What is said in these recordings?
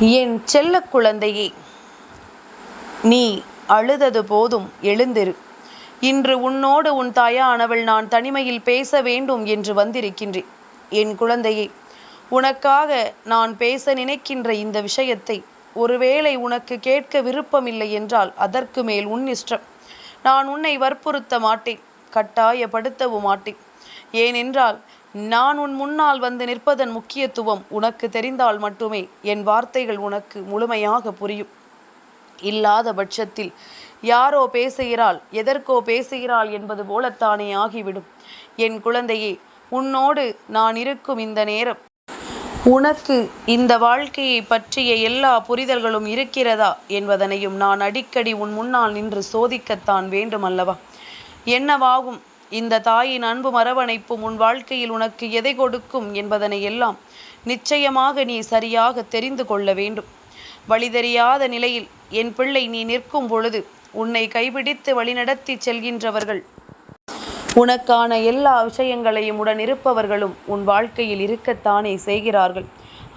என் செல்ல குழந்தையே நீ அழுதது போதும் எழுந்திரு. இன்று உன்னோடு உன் தாயானவள் நான் தனிமையில் பேச வேண்டும் என்று வந்திருக்கின்றேன். என் குழந்தையே உனக்காக நான் பேச நினைக்கின்ற இந்த விஷயத்தை ஒருவேளை உனக்கு கேட்க விருப்பமில்லை என்றால் அதற்கு மேல் உன் இஷ்டம். நான் உன்னை வற்புறுத்த மாட்டேன் கட்டாயப்படுத்தவும் மாட்டேன். ஏனென்றால் நான் உன் முன்னால் வந்து நிற்பதன் முக்கியத்துவம் உனக்கு தெரிந்தால் மட்டுமே என் வார்த்தைகள் உனக்கு முழுமையாக புரியும். இல்லாத பட்சத்தில் யாரோ பேசுகிறாள் எதற்கோ பேசுகிறாள் என்பது போலத்தானே ஆகிவிடும். என் குழந்தையே உன்னோடு நான் இருக்கும் இந்த நேரம் உனக்கு இந்த வாழ்க்கையை பற்றிய எல்லா புரிதல்களும் இருக்கிறதா என்பதனையும் நான் அடிக்கடி உன் முன்னால் நின்று சோதிக்கத்தான் வேண்டும் அல்லவா என்னவாகும்? இந்த தாயின் அன்பு மரவணைப்பும் உன் வாழ்க்கையில் உனக்கு எதை கொடுக்கும் என்பதனை எல்லாம் நிச்சயமாக நீ சரியாக தெரிந்து கொள்ள வேண்டும். வழிதெரியாத நிலையில் என் பிள்ளை நீ நிற்கும் பொழுது உன்னை கைபிடித்து வழிநடத்தி செல்கின்றவர்கள். உனக்கான எல்லா விஷயங்களையும் உடன் இருப்பவர்களும் உன் வாழ்க்கையில் இருக்கத்தானே செய்கிறார்கள்.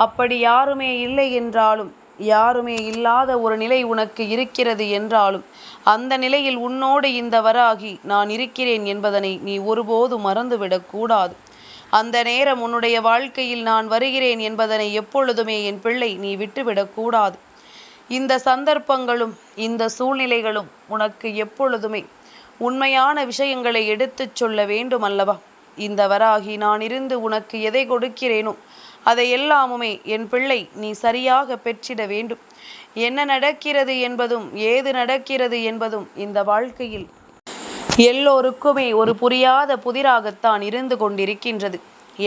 அப்படி யாருமே இல்லை என்றாலும் யாருமே இல்லாத ஒரு நிலை உனக்கு இருக்கிறது என்றாலும் அந்த நிலையில் உன்னோடு இந்த வராகி நான் இருக்கிறேன் என்பதனை நீ ஒருபோது மறந்துவிடக்கூடாது அந்த நேரம் உன்னுடைய வாழ்க்கையில் நான் வருகிறேன் என்பதனை எப்பொழுதுமே என் பிள்ளை நீ விட்டுவிடக்கூடாது இந்த சந்தர்ப்பங்களும் இந்த சூழ்நிலைகளும் உனக்கு எப்பொழுதுமே உண்மையான விஷயங்களை எடுத்துச் சொல்ல வேண்டும் அல்லவா இந்த வராகி நான் இருந்து உனக்கு எதை கொடுக்கிறேனோ அதை எல்லாமுமே என் பிள்ளை நீ சரியாக பெற்றிட வேண்டும். என்ன நடக்கிறது என்பதும் ஏது நடக்கிறது என்பதும் இந்த வாழ்க்கையில். எல்லோருக்குமே ஒரு புரியாத புதிராகத்தான் இருந்து கொண்டிருக்கின்றது.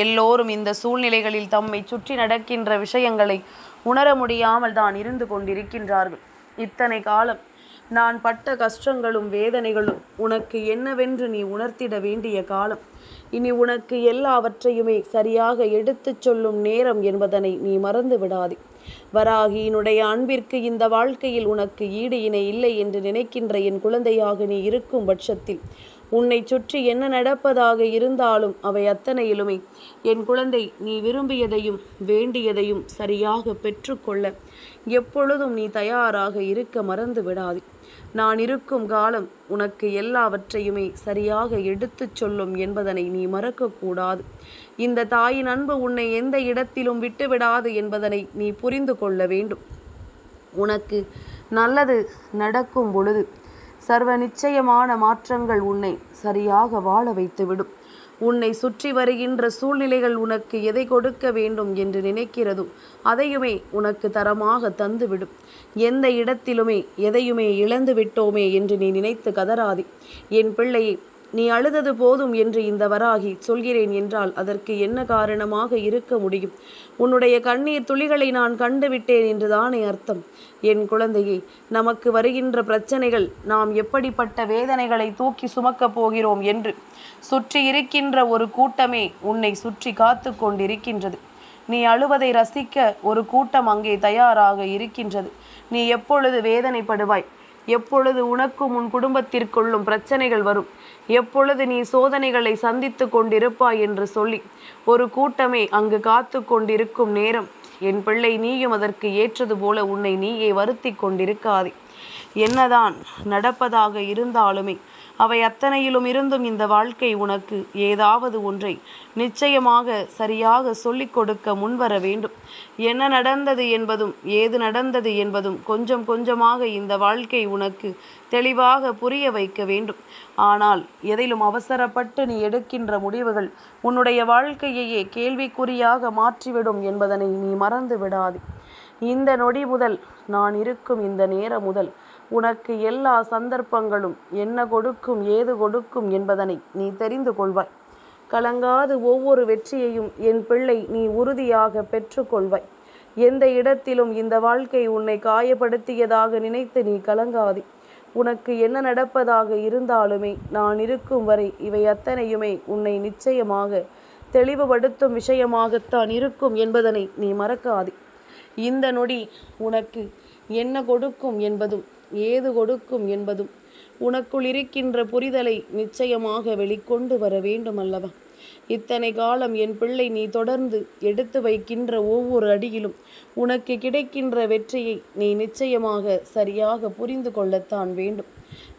எல்லோரும் இந்த சூழ்நிலைகளில் தம்மை சுற்றி நடக்கின்ற விஷயங்களை உணர முடியாமல் தான் இருந்து கொண்டிருக்கின்றார்கள். இத்தனை காலம் நான் பட்ட கஷ்டங்களும் வேதனைகளும் உனக்கு என்னவென்று நீ உணர்த்திட வேண்டிய காலம். இனி உனக்கு எல்லாவற்றையுமே சரியாக எடுத்துச் சொல்லும் நேரம் என்பதனை நீ மறந்து விடாதே வராகியினுடைய அன்பிற்கு இந்த வாழ்க்கையில் உனக்கு ஈடு இணை இல்லை என்று நினைக்கின்ற என் குழந்தையாக நீ இருக்கும் பட்சத்தில் உன்னை சுற்றி என்ன நடப்பதாக இருந்தாலும் அவை அத்தனையிலுமே என் குழந்தை நீ விரும்பியதையும் வேண்டியதையும் சரியாக பெற்றுக்கொள்ள எப்பொழுதும் நீ தயாராக இருக்க மறந்து விடாது. நான் இருக்கும் காலம் உனக்கு எல்லாவற்றையுமே சரியாக எடுத்துச் சொல்லும் என்பதனை நீ மறக்கக்கூடாது. இந்த தாயின் அன்பு உன்னை எந்த இடத்திலும் விட்டுவிடாது என்பதனை நீ புரிந்து கொள்ள வேண்டும். உனக்கு நல்லது நடக்கும் பொழுது சர்வ நிச்சயமான மாற்றங்கள் உன்னை சரியாக வாழ வைத்துவிடும். உன்னை சுற்றி வருகின்ற சூழ்நிலைகள் உனக்கு எதை கொடுக்க வேண்டும் என்று நினைக்கிறதோ அதையுமே உனக்கு தரமாக தந்துவிடும். எந்த இடத்திலுமே எதையுமே இழந்து விட்டோமே என்று நீ நினைத்து கதறாதே. என் பிள்ளையை நீ அழுதது போதும் என்று இந்த வராகி சொல்கிறேன் என்றால் அதற்கு என்ன காரணமாக இருக்க முடியும்? உன்னுடைய கண்ணீர் துளிகளை நான் கண்டுவிட்டேன் என்றுதானே அர்த்தம்? என் குழந்தையே நமக்கு வருகின்ற பிரச்சனைகள் நாம் எப்படிப்பட்ட வேதனைகளை தூக்கி சுமக்கப் போகிறோம் என்று சுற்றி இருக்கின்ற ஒரு கூட்டமே உன்னை சுற்றி காத்து கொண்டிருக்கின்றது. நீ அழுவதை ரசிக்க ஒரு கூட்டம் அங்கே தயாராக இருக்கின்றது. நீ எப்பொழுது வேதனைப்படுவாய்? எப்பொழுது உனக்கும் உன் குடும்பத்திற்குள்ளும் பிரச்சனைகள் வரும்? எப்பொழுது நீ சோதனைகளை சந்தித்து கொண்டிருப்பாய் என்று சொல்லி ஒரு கூட்டமே அங்கு காத்து கொண்டிருக்கும் நேரம். என் பிள்ளை நீயும் அதற்கு ஏற்றது போல உன்னை நீயே வருத்தி கொண்டிருக்காதே. என்னதான் நடப்பதாக இருந்தாலுமே அவை அத்தனையிலும் இருந்தும் இந்த வாழ்க்கை உனக்கு ஏதாவது ஒன்றை நிச்சயமாக சரியாக சொல்லிக் கொடுக்க முன்வர வேண்டும். என்ன நடந்தது என்பதும் ஏது நடந்தது என்பதும் கொஞ்சம் கொஞ்சமாக இந்த வாழ்க்கை உனக்கு தெளிவாக புரிய வைக்க வேண்டும். ஆனால் எதிலும் அவசரப்பட்டு நீ எடுக்கின்ற முடிவுகள் உன்னுடைய வாழ்க்கையையே கேள்விக்குறியாக மாற்றிவிடும் என்பதனை நீ மறந்து விடாதே. இந்த நொடி முதல் நான் இருக்கும் இந்த நேரம் முதல் உனக்கு எல்லா சந்தர்ப்பங்களும் என்ன கொடுக்கும் ஏது கொடுக்கும் என்பதனை நீ தெரிந்து கொள்வாய். கலங்காது ஒவ்வொரு வெற்றியையும் என் பிள்ளை நீ உறுதியாக பெற்றுக்கொள்வாய். எந்த இடத்திலும் இந்த வாழ்க்கை உன்னை காயப்படுத்தியதாக நினைத்து நீ கலங்காதே. உனக்கு என்ன நடப்பதாக இருந்தாலுமே நான் இருக்கும் வரை இவை அத்தனையுமே உன்னை நிச்சயமாக தெளிவுபடுத்தும் விஷயமாகத்தான் இருக்கும் என்பதனை நீ மறக்காதே. இந்த நொடி உனக்கு என்ன கொடுக்கும் என்பதும் ஏது கொடுக்கும் என்பதும் உனக்குள் இருக்கின்ற புரிதலை நிச்சயமாக வெளிக்கொண்டு வர வேண்டும் அல்லவா இத்தனை காலம் என் பிள்ளை நீ தொடர்ந்து எடுத்து வைக்கின்ற ஒவ்வொரு அடியிலும் உனக்கு கிடைக்கின்ற வெற்றியை நீ நிச்சயமாக சரியாக புரிந்து கொள்ளத்தான் வேண்டும்.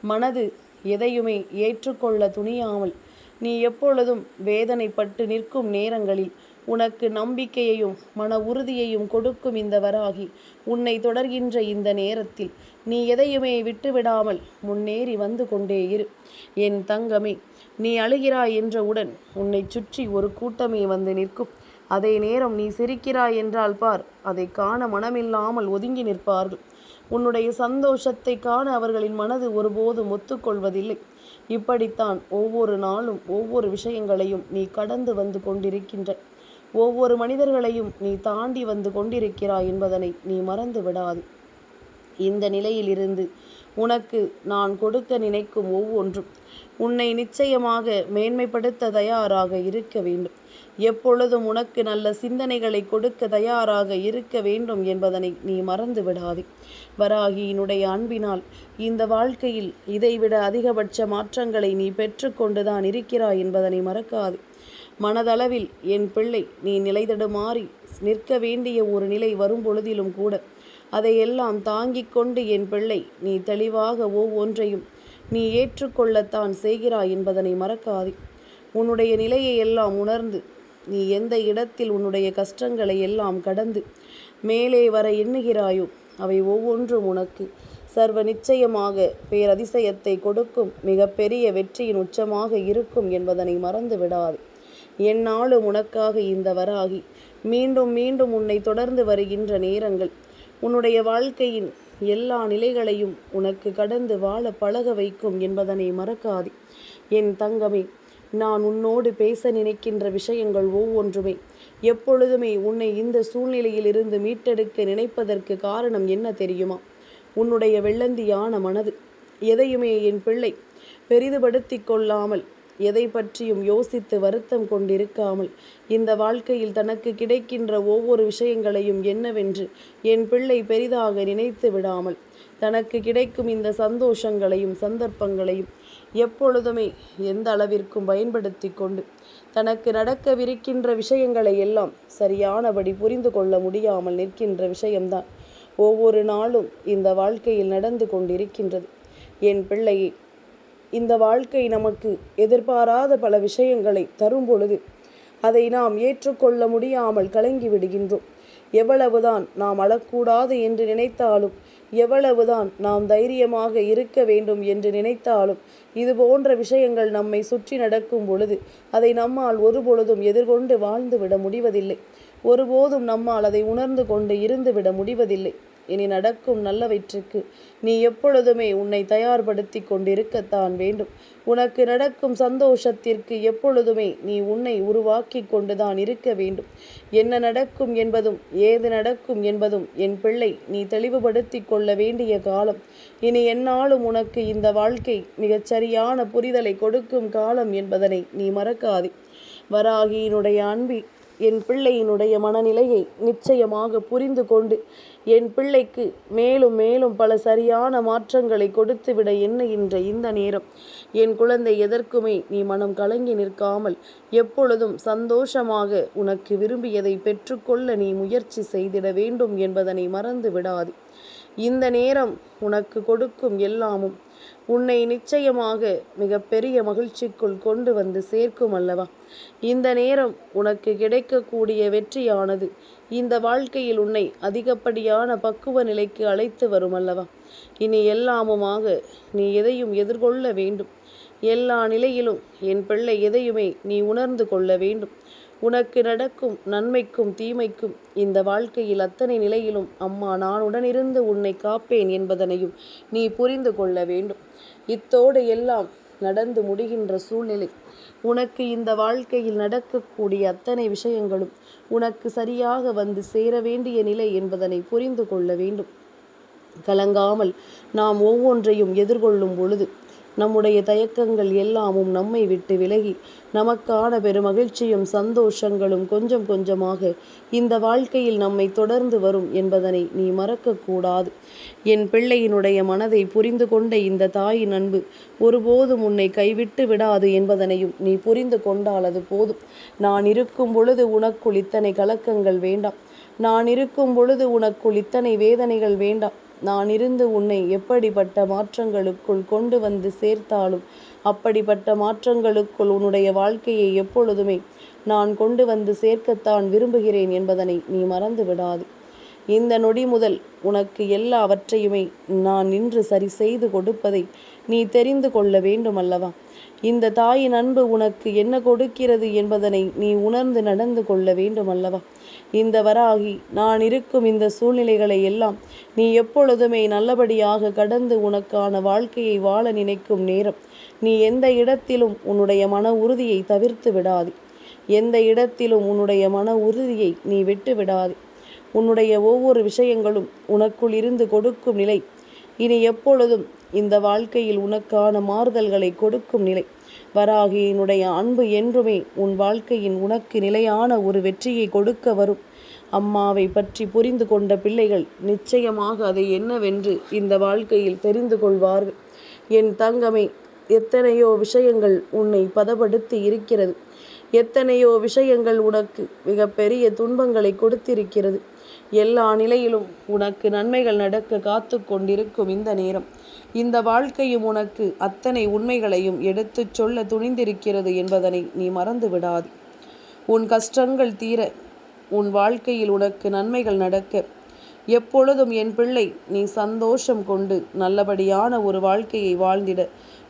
மனது எதையுமே ஏற்றுக்கொள்ள துணியாமல் நீ எப்பொழுதும் வேதனைப்பட்டு நிற்கும் நேரங்களில் உனக்கு நம்பிக்கையையும் மன உறுதியையும் கொடுக்கும் இந்த வராகி உன்னை தொடர்கின்ற இந்த நேரத்தில் நீ எதையுமே விட்டுவிடாமல் முன்னேறி வந்து கொண்டே இரு. என் தங்கமே நீ அழுகிறாய் என்றவுடன் உன்னை சுற்றி ஒரு கூட்டமே வந்து நிற்கும். அதே நேரம் நீ சிரிக்கிறாய் என்றால் பார் அதை காண மனமில்லாமல் ஒதுங்கி நிற்பார்கள். உன்னுடைய சந்தோஷத்தை காண அவர்களின் மனது ஒருபோதும் ஒத்துக்கொள்வதில்லை. இப்படித்தான் ஒவ்வொரு நாளும் ஒவ்வொரு விஷயங்களையும் நீ கடந்து வந்து கொண்டிருக்கின்ற. ஒவ்வொரு மனிதர்களையும் நீ தாண்டி வந்து கொண்டிருக்கிறாய் என்பதனை நீ மறந்து விடாது இந்த நிலையிலிருந்து உனக்கு நான் கொடுக்க நினைக்கும் ஒவ்வொன்றும் உன்னை நிச்சயமாக மேன்மைப்படுத்த தயாராக இருக்க வேண்டும். எப்பொழுதும் உனக்கு நல்ல சிந்தனைகளை கொடுக்க தயாராக இருக்க வேண்டும் என்பதனை நீ மறந்து விடாதே. வராகியினுடைய அன்பினால் இந்த வாழ்க்கையில் இதைவிட அதிகபட்ச மாற்றங்களை நீ பெற்றுக்கொண்டுதான் இருக்கிறாய் என்பதனை மறக்காது. மனதளவில் என் பிள்ளை நீ நிலைதடுமாறி நிற்க வேண்டிய ஒரு நிலை வரும் பொழுதிலும் கூட அதையெல்லாம் தாங்கிக் கொண்டு என் பிள்ளை நீ தெளிவாக ஒவ்வொன்றையும் நீ ஏற்றுக்கொள்ளத்தான் செய்கிறாய் என்பதனை மறக்காதே. உன்னுடைய நிலையை எல்லாம் உணர்ந்து நீ எந்த இடத்தில் உன்னுடைய கஷ்டங்களை எல்லாம் கடந்து மேலே வர எண்ணுகிறாயோ அவை ஒவ்வொன்றும் உனக்கு சர்வ நிச்சயமாக பேரதிசயத்தை கொடுக்கும் மிகப்பெரிய வெற்றியின் உச்சமாக இருக்கும் என்பதனை மறந்து விடாது. என்னாலும் உனக்காக இந்த வராகி மீண்டும் மீண்டும் உன்னை தொடர்ந்து வருகின்ற நேரங்கள் உன்னுடைய வாழ்க்கையின் எல்லா நிலைகளையும் உனக்கு கடந்து வாழ பழக வைக்கும் என்பதனை மறக்காதே. என் தங்கமே நான் உன்னோடு பேச நினைக்கின்ற விஷயங்கள் ஒவ்வொன்றுமே எப்பொழுதுமே உன்னை இந்த சூழ்நிலையில் இருந்து மீட்டெடுக்க நினைப்பதற்கு காரணம் என்ன தெரியுமா? உன்னுடைய வெள்ளந்தியான மனது. எதையுமே என் பிள்ளை பெரிதுபடுத்தி கொள்ளாமல் எதை பற்றியும் யோசித்து வருத்தம் கொண்டிருக்காமல் இந்த வாழ்க்கையில் தனக்கு கிடைக்கின்ற ஒவ்வொரு விஷயங்களையும் என்னவென்று என் பிள்ளை பெரிதாக நினைத்து விடாமல் தனக்கு கிடைக்கும் இந்த சந்தோஷங்களையும் சந்தர்ப்பங்களையும் எப்பொழுதுமே எந்த அளவிற்கும் பயன்படுத்தி கொண்டு தனக்கு நடக்கவிருக்கின்ற விஷயங்களை எல்லாம் சரியானபடி புரிந்து கொள்ள முடியாமல் நிற்கின்ற விஷயம்தான் ஒவ்வொரு நாளும் இந்த வாழ்க்கையில் நடந்து கொண்டிருக்கின்றது. என் பிள்ளையை இந்த வாழ்க்கை நமக்கு எதிர்பாராத பல விஷயங்களை தரும் பொழுது அதை நாம் ஏற்றுக்கொள்ள முடியாமல் கலங்கி விடுகின்றோம். எவ்வளவுதான் நாம் அழக்கூடாது என்று நினைத்தாலும் எவ்வளவுதான் நாம் தைரியமாக இருக்க வேண்டும் என்று நினைத்தாலும் இது போன்ற விஷயங்கள் நம்மை சுற்றி நடக்கும் பொழுது அதை நம்மால் ஒருபொழுதும் எதிர்கொண்டு வாழ்ந்து விட முடிவதில்லை. ஒருபோதும் நம்மால் அதை உணர்ந்து கொண்டு இருந்து விட முடிவதில்லை. இனி நடக்கும் நல்லவற்றுக்கு நீ எப்பொழுதுமே உன்னை தயார்படுத்தி கொண்டிருக்கத்தான் வேண்டும். உனக்கு நடக்கும் சந்தோஷத்திற்கு எப்பொழுதுமே நீ உன்னை உருவாக்கி கொண்டுதான் இருக்க வேண்டும். என்ன நடக்கும் என்பதும் ஏது நடக்கும் என்பதும் என் பிள்ளை நீ தெளிவுபடுத்தி கொள்ள வேண்டிய காலம். இனி என்னாலும் உனக்கு இந்த வாழ்க்கை மிகச்சரியான புரிதலை கொடுக்கும் காலம் என்பதனை நீ மறக்காதே. வராகியினுடைய அன்பி என் பிள்ளையினுடைய மனநிலையை நிச்சயமாக புரிந்து கொண்டு என் பிள்ளைக்கு மேலும் மேலும் பல சரியான மாற்றங்களை கொடுத்துவிட எண்ணுகின்ற இந்த நேரம். என் குழந்தை எதற்குமே நீ மனம் கலங்கி நிற்காமல் எப்பொழுதும் சந்தோஷமாக உனக்கு விரும்பியதை பெற்றுக்கொள்ள நீ முயற்சி செய்திட வேண்டும் என்பதனை மறந்து விடாது இந்த நேரம் உனக்கு கொடுக்கும் எல்லாமும் உன்னை நிச்சயமாக மிகப்பெரிய மகிழ்ச்சிக்குள் கொண்டு வந்து சேர்க்கும் அல்லவா? இந்த நேரம் உனக்கு கிடைக்கக்கூடிய வெற்றியானது இந்த வாழ்க்கையில் உன்னை அதிகப்படியான பக்குவ நிலைக்கு அழைத்து வரும் அல்லவா? இனி எல்லாமுமாக நீ எதையும் எதிர்கொள்ள வேண்டும். எல்லா நிலையிலும் என் பிள்ளை எதையுமே நீ உணர்ந்து கொள்ள வேண்டும். உனக்கு நடக்கும் நன்மைக்கும் தீமைக்கும் இந்த வாழ்க்கையில் அத்தனை நிலையிலும் அம்மா நான் உடனிருந்து உன்னை காப்பேன் என்பதனையும் நீ புரிந்து கொள்ள வேண்டும். இத்தோடு எல்லாம் நடந்து முடிகின்ற சூழ்நிலை. உனக்கு இந்த வாழ்க்கையில் நடக்கக்கூடிய அத்தனை விஷயங்களும் உனக்கு சரியாக வந்து சேர வேண்டிய நிலை என்பதனை புரிந்து கொள்ள வேண்டும். கலங்காமல் நாம் ஒவ்வொன்றையும் எதிர்கொள்ளும் பொழுது நம்முடைய தயக்கங்கள் எல்லாமும் நம்மை விட்டு விலகி நமக்கான பெருமகிழ்ச்சியும் சந்தோஷங்களும் கொஞ்சம் கொஞ்சமாக இந்த வாழ்க்கையில் நம்மை தொடர்ந்து வரும் என்பதனை நீ மறக்கக்கூடாது. என் பிள்ளையினுடைய மனதை புரிந்து கொண்ட இந்த தாயின் அன்பு ஒருபோதும் உன்னை கைவிட்டு விடாது என்பதனையும் நீ புரிந்து கொண்டால் அது போதும். நான் இருக்கும் பொழுது உனக்குள் இத்தனை கலக்கங்கள் வேண்டாம். நான் இருக்கும் பொழுது உனக்குள் இத்தனை வேதனைகள் வேண்டாம். நான் இருந்து உன்னை எப்படிப்பட்ட மாற்றங்களுக்குள் கொண்டு வந்து சேர்த்தாலும் அப்படிப்பட்ட மாற்றங்களுக்குள் உன்னுடைய வாழ்க்கையை எப்பொழுதுமே நான் கொண்டு வந்து சேர்க்கத்தான் விரும்புகிறேன் என்பதனை நீ மறந்து விடாது இந்த நொடி முதல் உனக்கு எல்லாவற்றையுமே நான் நின்று சரி செய்து கொடுப்பதை நீ தெரிந்து கொள்ள வேண்டும் அல்லவா இந்த தாயின் அன்பு உனக்கு என்ன கொடுக்கிறது என்பதனை நீ உணர்ந்து நடந்து கொள்ள வேண்டும் அல்லவா இந்த வராகி நான் இருக்கும் இந்த சூழ்நிலைகளை எல்லாம் நீ எப்பொழுதுமே நல்லபடியாக கடந்து உனக்கான வாழ்க்கையை வாழ நினைக்கும் நேரம். நீ எந்த இடத்திலும் உன்னுடைய மன உறுதியை தவிர்த்து விடாது. எந்த இடத்திலும் உன்னுடைய மன உறுதியை நீ விட்டு விடாது. உன்னுடைய ஒவ்வொரு விஷயங்களும் உனக்குள் இருந்து கொடுக்கும் நிலை. இனி எப்பொழுதும் இந்த வாழ்க்கையில் உனக்கான மாறுதல்களை கொடுக்கும் நிலை. வராகியினுடைய அன்பு என்றுமே உன் வாழ்க்கையின் உனக்கு நிலையான ஒரு வெற்றியை கொடுக்க வரும். அம்மாவை பற்றி புரிந்து கொண்ட பிள்ளைகள் நிச்சயமாக அதை என்னவென்று இந்த வாழ்க்கையில் தெரிந்து கொள்வார்கள். என் தங்கமே எத்தனையோ விஷயங்கள் உன்னை பதப்படுத்தி இருக்கிறது. எத்தனையோ விஷயங்கள் உனக்கு மிகப்பெரிய துன்பங்களை கொடுத்திருக்கிறது. எல்லா நிலையிலும் உனக்கு நன்மைகள் நடக்க காத்து கொண்டிருக்கும் இந்த நேரம். இந்த வாழ்க்கையும் உனக்கு அத்தனை உண்மைகளையும் எடுத்துச் சொல்ல துணிந்திருக்கிறது என்பதனை நீ மறந்து விடாது உன் கஷ்டங்கள் தீர உன் வாழ்க்கையில் உனக்கு நன்மைகள் நடக்க எப்பொழுதும் என் பிள்ளை நீ சந்தோஷம் கொண்டு நல்லபடியான ஒரு வாழ்க்கையை வாழ்ந்திட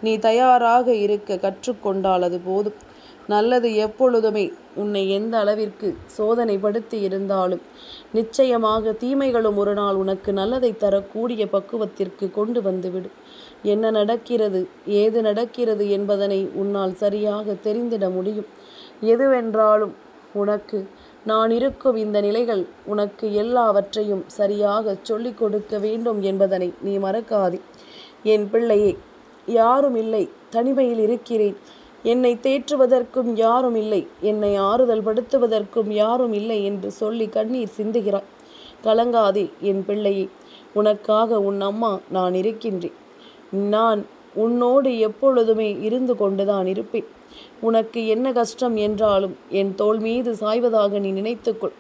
நீ தயாராக இருக்க கற்றுக்கொண்டால் அது போதும். நல்லது எப்பொழுதுமே. உன்னை எந்த அளவிற்கு சோதனைப்படுத்தி இருந்தாலும் நிச்சயமாக தீமைகளும் ஒரு நாள் உனக்கு நல்லதை தரக்கூடிய பக்குவத்திற்கு கொண்டு வந்துவிடு. என்ன நடக்கிறது ஏது நடக்கிறது என்பதனை உன்னால் சரியாக தெரிந்திட முடியும். எதுவென்றாலும் உனக்கு நான் இருக்கும் இந்த நிலைகள் உனக்கு எல்லாவற்றையும் சரியாக சொல்லிக் கொடுக்க வேண்டும் என்பதனை நீ மறக்காதே. என் பிள்ளையே யாரும் இல்லை தனிமையில் இருக்கிறேன். என்னை தேற்றுவதற்கும் யாரும் இல்லை. என்னை ஆறுதல் படுத்துவதற்கும் யாரும் இல்லை என்று சொல்லி கண்ணீர் சிந்துகிறாய் கலங்காதே என் பிள்ளையே உனக்காக உன் அம்மா நான் இருக்கின்றேன். நான் உன்னோடு எப்பொழுதுமே இருந்து கொண்டுதான் இருப்பேன். உனக்கு என்ன கஷ்டம் என்றாலும் என் தோல் மீது சாய்வதாக நீ நினைத்துக்கொள்.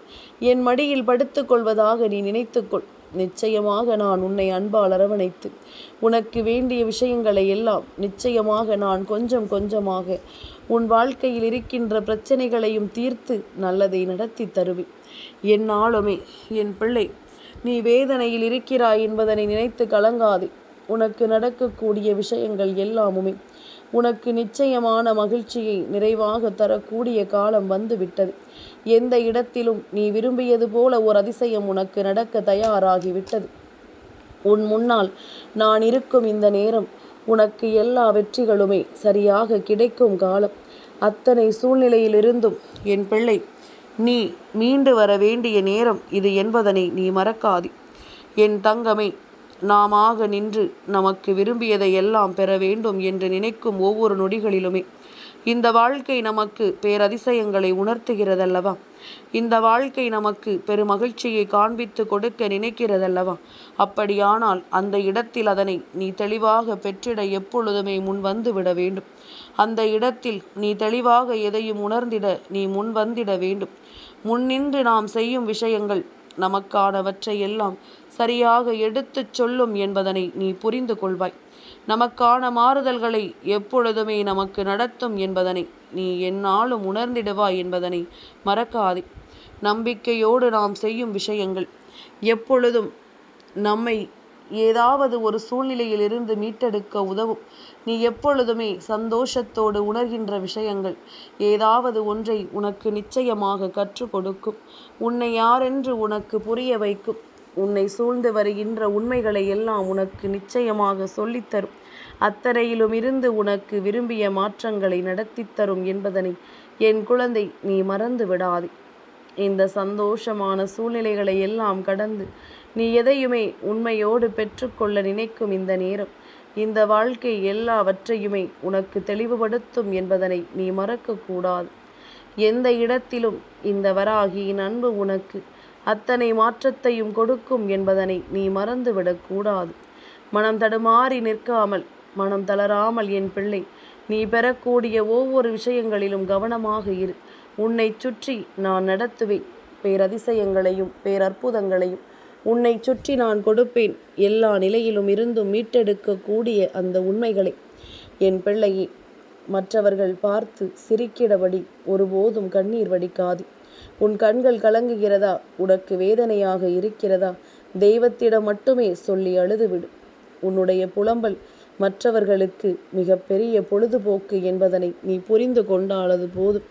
என் மடியில் படுத்துக்கொள்வதாக நீ நினைத்துக்கொள். நிச்சயமாக நான் உன்னை அன்பால் அரவணைத்து உனக்கு வேண்டிய விஷயங்களை எல்லாம் நிச்சயமாக நான் கொஞ்சம் கொஞ்சமாக உன் வாழ்க்கையில் இருக்கின்ற பிரச்சனைகளையும் தீர்த்து நல்லதை நடத்தி தருவேன். என்னாலுமே என் பிள்ளை நீ வேதனையில் இருக்கிறாய் என்பதனை நினைத்து கலங்காதே. உனக்கு நடக்கக்கூடிய விஷயங்கள் எல்லாமுமே உனக்கு நிச்சயமான மகிழ்ச்சியை நிறைவாக தரக்கூடிய காலம் வந்துவிட்டது. எந்த இடத்திலும் நீ விரும்பியது போல ஒரு அதிசயம் உனக்கு நடக்க தயாராகிவிட்டது. உன் முன்னால் நான் இருக்கும் இந்த நேரம் உனக்கு எல்லா வெற்றிகளுமே சரியாக கிடைக்கும் காலம். அத்தனை சூழ்நிலையிலிருந்தும் என் பிள்ளை நீ மீண்டு வர வேண்டிய நேரம் இது என்பதனை நீ மறக்காது. என் தங்கமே நாமாக நின்று நமக்கு விரும்பியதை எல்லாம் பெற வேண்டும் என்று நினைக்கும் ஒவ்வொரு நொடிகளிலுமே. இந்த வாழ்க்கை நமக்கு பேரதிசயங்களை உணர்த்துகிறதல்லவா? இந்த வாழ்க்கை நமக்கு பெருமகிழ்ச்சியை காண்பித்து கொடுக்க நினைக்கிறதல்லவா? அப்படியானால் அந்த இடத்தில் அதனை நீ தெளிவாக பெற்றிட எப்பொழுதுமே முன் வந்து விட வேண்டும். அந்த இடத்தில் நீ தெளிவாக எதையும் உணர்ந்திட நீ முன் வந்திட வேண்டும். முன்னின்று நாம் செய்யும் விஷயங்கள் நமக்கானவற்றை எல்லாம் சரியாக எடுத்துச் சொல்லும் என்பதனை நீ புரிந்து கொள்வாய். நமக்கான மாறுதல்களை எப்பொழுதுமே நமக்கு நடத்தும் என்பதனை நீ என்னாலும் உணர்ந்திடுவாய் என்பதனை மறக்காதே. நம்பிக்கையோடு நாம் செய்யும் விஷயங்கள் எப்பொழுதும் நம்மை ஏதாவது ஒரு சூழ்நிலையிலிருந்து மீட்டெடுக்க உதவும். நீ எப்பொழுதுமே சந்தோஷத்தோடு உணர்கின்ற விஷயங்கள் ஏதாவது ஒன்றை உனக்கு நிச்சயமாக கற்றுக் கொடுக்கும். உன்னை யாரென்று உனக்கு புரிய வைக்கும். உன்னை சூழ்ந்து வருகின்ற உண்மைகளை எல்லாம் உனக்கு நிச்சயமாக சொல்லித்தரும் அத்தனையிலும் இருந்து உனக்கு விரும்பிய மாற்றங்களை நடத்தித்தரும் என்பதனை என் குழந்தை நீ மறந்து விடாதே. இந்த சந்தோஷமான சூழ்நிலைகளை எல்லாம் கடந்து நீ எதையுமே உண்மையோடு பெற்றுக்கொள்ள நினைக்கும் இந்த நேரம். இந்த வாழ்க்கை எல்லாவற்றையுமே உனக்கு தெளிவுபடுத்தும் என்பதனை நீ மறக்கக்கூடாது. எந்த இடத்திலும் இந்த வராகியின் அன்பு உனக்கு அத்தனை மாற்றத்தையும் கொடுக்கும் என்பதனை நீ மறந்துவிடக்கூடாது. மனம் தடுமாறி நிற்காமல் மனம் தளராமல் என் பிள்ளை நீ பெறக்கூடிய ஒவ்வொரு விஷயங்களிலும் கவனமாக இரு. உன்னை சுற்றி நான் நடத்துவேன். பேரதிசயங்களையும் பேரற்புதங்களையும் உன்னை சுற்றி நான் கொடுப்பேன். எல்லா நிலையிலும் இருந்தும் மீட்டெடுக்கக்கூடிய அந்த உண்மைகளை என் பிள்ளையை மற்றவர்கள் பார்த்து சிரிக்கிடபடி ஒருபோதும் கண்ணீர் வடிக்காது. உன் கண்கள் கலங்குகிறதா? உனக்கு வேதனையாக இருக்கிறதா? தெய்வத்திடம் மட்டுமே சொல்லி அழுதுவிடு. உன்னுடைய புலம்பல் மற்றவர்களுக்கு மிக பெரிய பொழுதுபோக்கு என்பதனை நீ புரிந்து கொண்டாலது போதும்.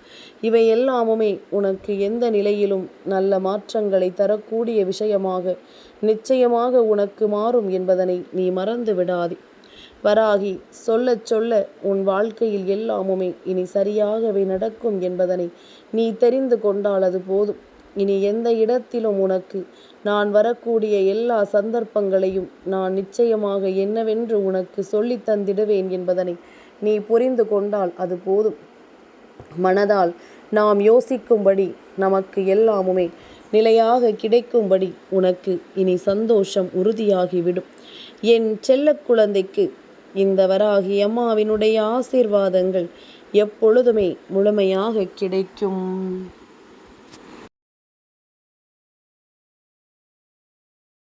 இவை எல்லாமுமே உனக்கு எந்த நிலையிலும் நல்ல மாற்றங்களை தரக்கூடிய விஷயமாக நிச்சயமாக உனக்கு மாறும் என்பதனை நீ மறந்து விடாதே. வராகி சொல்லச் சொல்ல உன் வாழ்க்கையில் எல்லாமுமே இனி சரியாகவே நடக்கும் என்பதனை நீ தெரிந்து கொண்டாலது போதும். இனி எந்த இடத்திலும் உனக்கு நான் வரக்கூடிய எல்லா சந்தர்ப்பங்களையும் நான் நிச்சயமாக என்னவென்று உனக்கு சொல்லி தந்திடுவேன் என்பதனை நீ புரிந்து கொண்டால் அது போதும். மனதால் நாம் யோசிக்கும்படி நமக்கு எல்லாமுமே நிலையாக கிடைக்கும்படி உனக்கு இனி சந்தோஷம் உறுதியாகிவிடும். என் செல்ல குழந்தைக்கு இந்த வராகி அம்மாவினுடைய ஆசீர்வாதங்கள் எப்பொழுதுமே முழுமையாக கிடைக்கும்.